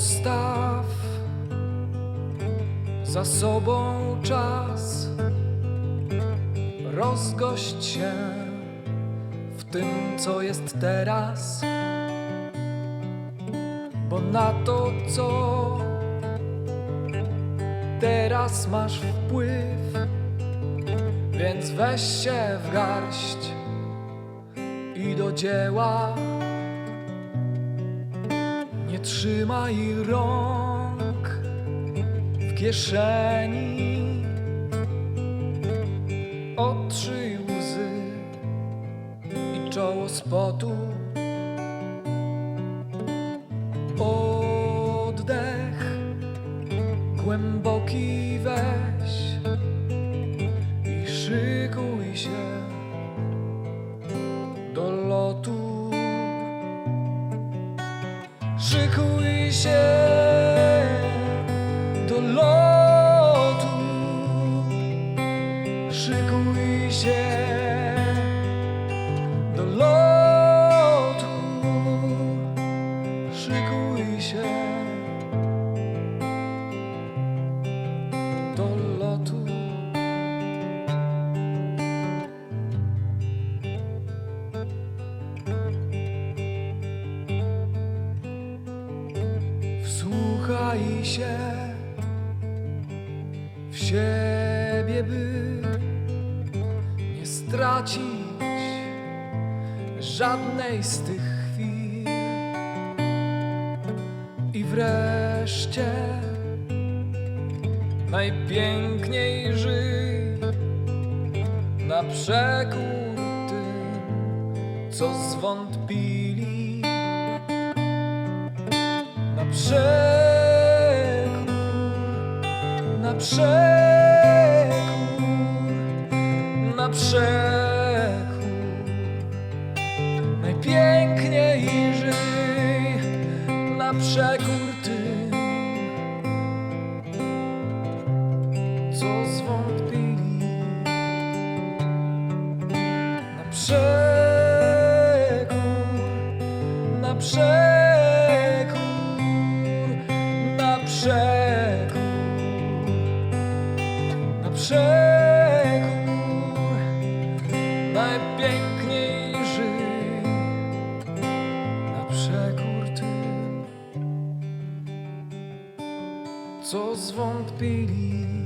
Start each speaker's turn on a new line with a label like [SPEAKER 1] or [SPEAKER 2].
[SPEAKER 1] Zostaw za sobą czas, rozgość się w tym, co jest teraz, bo na to, co teraz masz wpływ, więc weź się w garść i do dzieła. Trzymaj rąk w kieszeni. Otrzyj łzy i czoło spotu. Oddech głęboki weź Szykuj się do Się w siebie, by nie stracić żadnej z tych chwil. I wreszcie najpiękniej na przekór tym, co zwątpili na przekór, przekór, na przekór. Najpiękniej żyj na przekór tym, co zwątpili. Na przekór, na przekór, na przekór, na przekór, najpiękniej żyj, na przekór tym, co zwątpili.